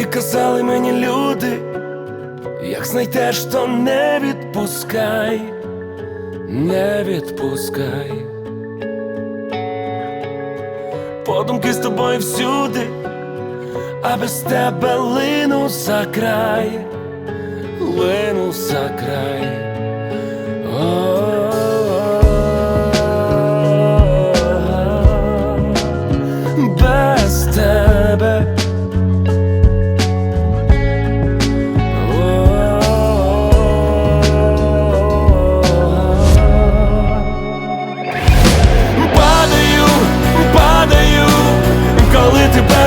І казали мені люди, як знайдеш, то не відпускай, не відпускай. Подумки з тобою всюди, а без тебе лину за край, лину за край.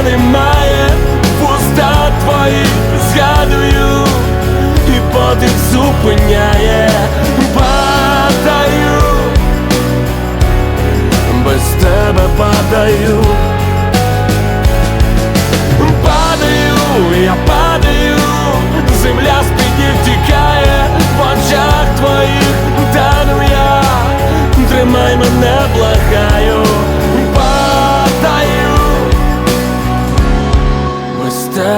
Немає, пуста твоїх згадую, і подих зупиняє, падаю, без тебе падаю, падаю, я падаю,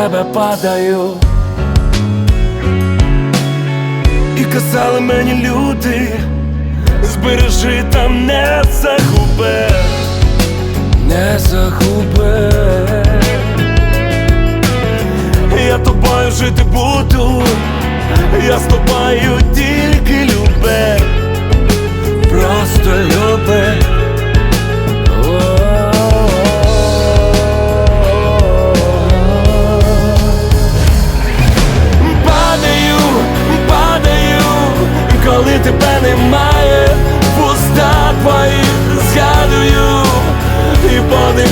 тебе падаю. І казали мені люди, збережи та не загуби, не загуби. Я тобою жити буду, я з тобою тільки люби, просто люби. Тебе немає, пуста твої згадую, і подих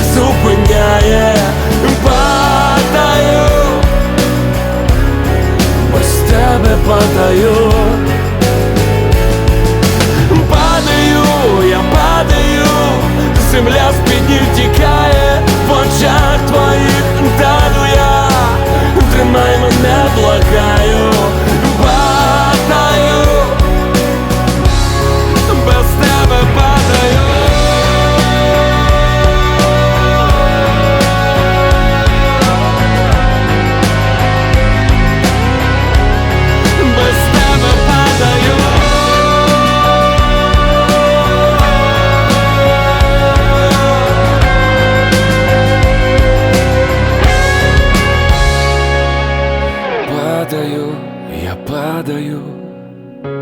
Падаю, я падаю,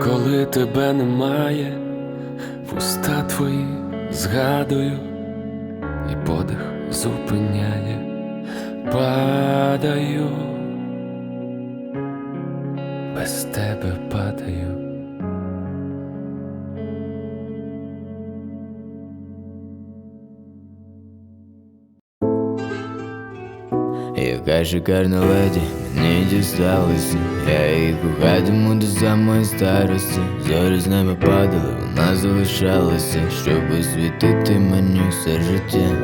коли тебе немає, вуста твої згадую, і подих зупиняє, падаю, без тебе падаю. Яка шикарна леді мені дісталася Я її кохатиму до самої старості Зорі з нами падали, вона залишалася Щоб освітити мені все життя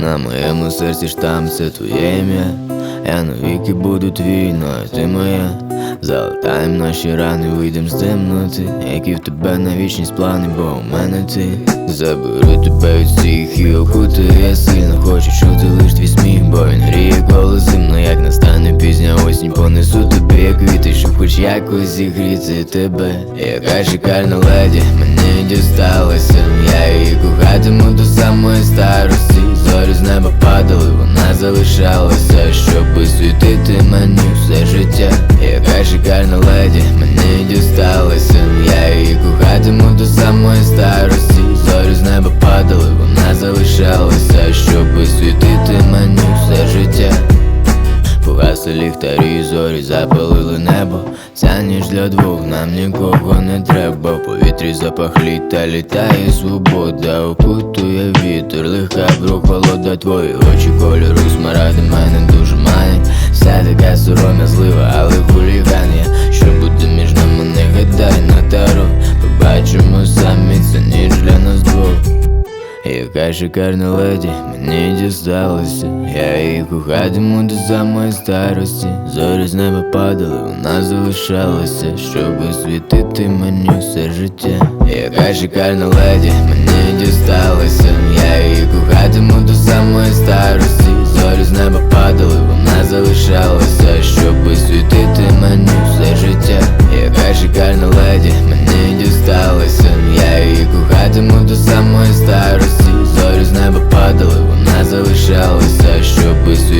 На моєму серці штамп це твоє ім'я Я навіки буду твій, ну а ти моя. Залатаєм наші рани, вийдем з темноти. Які в тебе на вічність плани, бо у мене ти. Заберу тебе від всіх і окути. Я сильно хочу чути лиш твій сміх, бо він гріє коло зимно, як настане пізня осінь Понесу тобі як квіти, щоб хоч якось зігріти тебе. Яка шикарна леді мені дісталася. Я її кохатиму до самої старості. Зорі з неба падали, вона залишалася Щоб освітити мені все життя. Яка шикарна леді. Мені дісталася Я її кохатиму до самої старості. Зорі з неба падали, вона залишалася. Щоб освітити мені все життя. Погасли ліхтарі, зорі запалили небо. Ця ніч для двох нам нікого не треба. В повітрі запах літа літає свобода. Окутує вітер, лиха прохолода Твої очі кольору смаради мене дуже Вся така сором'язлива, але хуліган я. Що буде між нами, не гадай на таро. Побачимо самі, це ніч для нас двох. Яка шикарна леді мені дісталася Я її кохатиму до самої старості. Зорі з неба падали, вона залишалася Щоб освітити мені все життя. Яка шикарна леді мені дісталася Я її кохатиму до самої старості. Зорі з неба падали, мене залишалося, щоб освітити мене все життя. Яка шикарна леді, мені дісталася, я її кохатиму до самої старості. Зорі з неба падали, вона залишалася, щоб освітити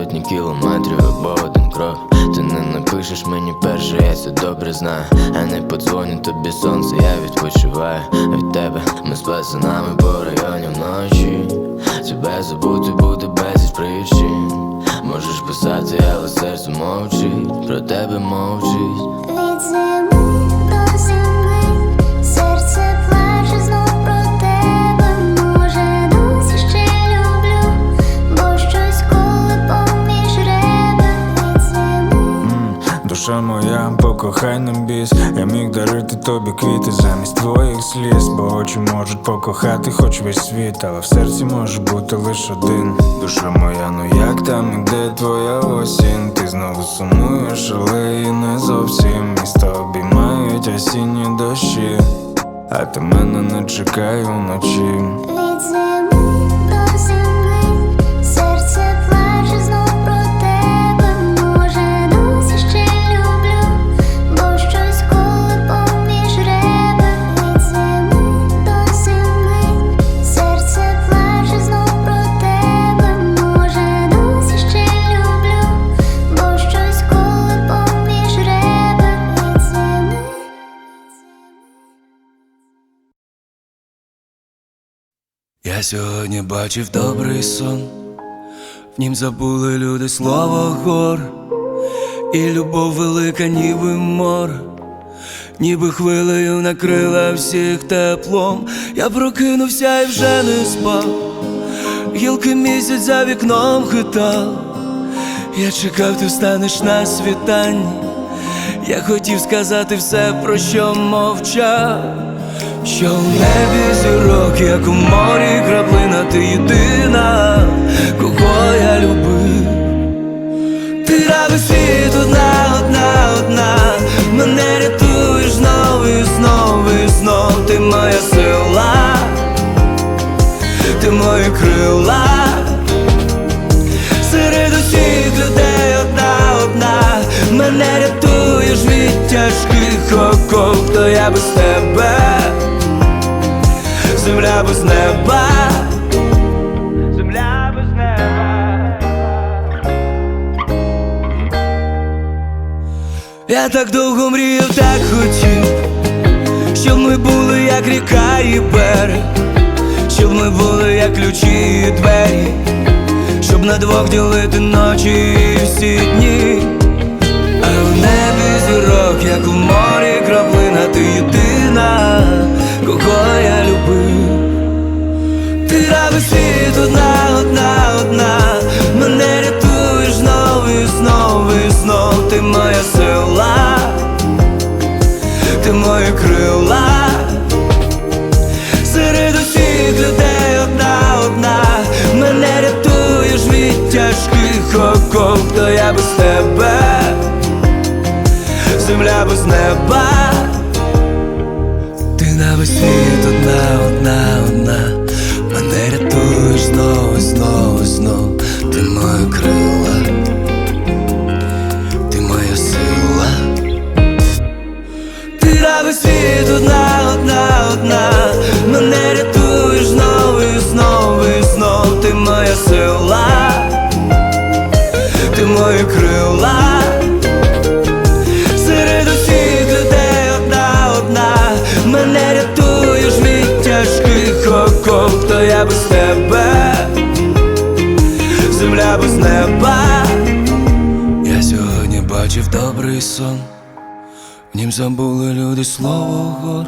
сотні кілометрів або один крок. Ти не напишеш мені перше, я це добре знаю. А не подзвоню тобі сонце, я відпочиваю від тебе. Ми з пацанами по районі вночі. Тебе забути буде безліч причин. Можеш писати, але серце мовчить, про тебе мовчить. Покохай не біс. Я міг дарити тобі квіти замість твоїх сліз Бо очі можуть покохати хоч весь світ Але в серці може бути лише один. Душа моя, ну як там, іде твоя осінь? Ти знову сумуєш, але і не зовсім. Місто обіймають осінні дощі А ти мене не чекай уночі Я сьогодні бачив добрий сон, в нім забули люди слово гор, і любов велика, ніби море, ніби хвилею накрила всіх теплом. Я прокинувся і вже не спав, гілки місяць за вікном хитав. Я чекав, ти встанеш на світанні. Я хотів сказати все, про що мовчав. Що в небі зірок, як у морі краплина, ти єдина, кого я любив. Ти раби світ одна, одна, одна, мене рятуєш знову і знову і знов ти моя сила, ти мої крила. Серед усіх людей одна, одна, мене рятуєш від тяжких оков, то я без тебе, земля без неба, земля без неба. Я так довго мріяв, так хотів, щоб ми були як ріка і берег, щоб ми були як ключі і двері, щоб на двох ділити ночі і всі дні, а в небі зірок, як у морі краплина, ти єдина, кого я любив. Ти раби світ одна, одна, одна, мене рятуєш знову і знову і знов ти моя сила, ти мої крила. Серед усіх людей одна, одна, мене рятуєш від тяжких оков, то я без тебе, земля без неба. Ти на одна, одна, одна, мене рятуєш знову, знову, знову, ти моє крила, ти моя сила. Ти на весь світ одна, одна, одна, мене рятуєш знову знову і ти моя сила, оков, то я без тебе, земля без неба. Я сьогодні бачив добрий сон, в нім забули люди слово гор,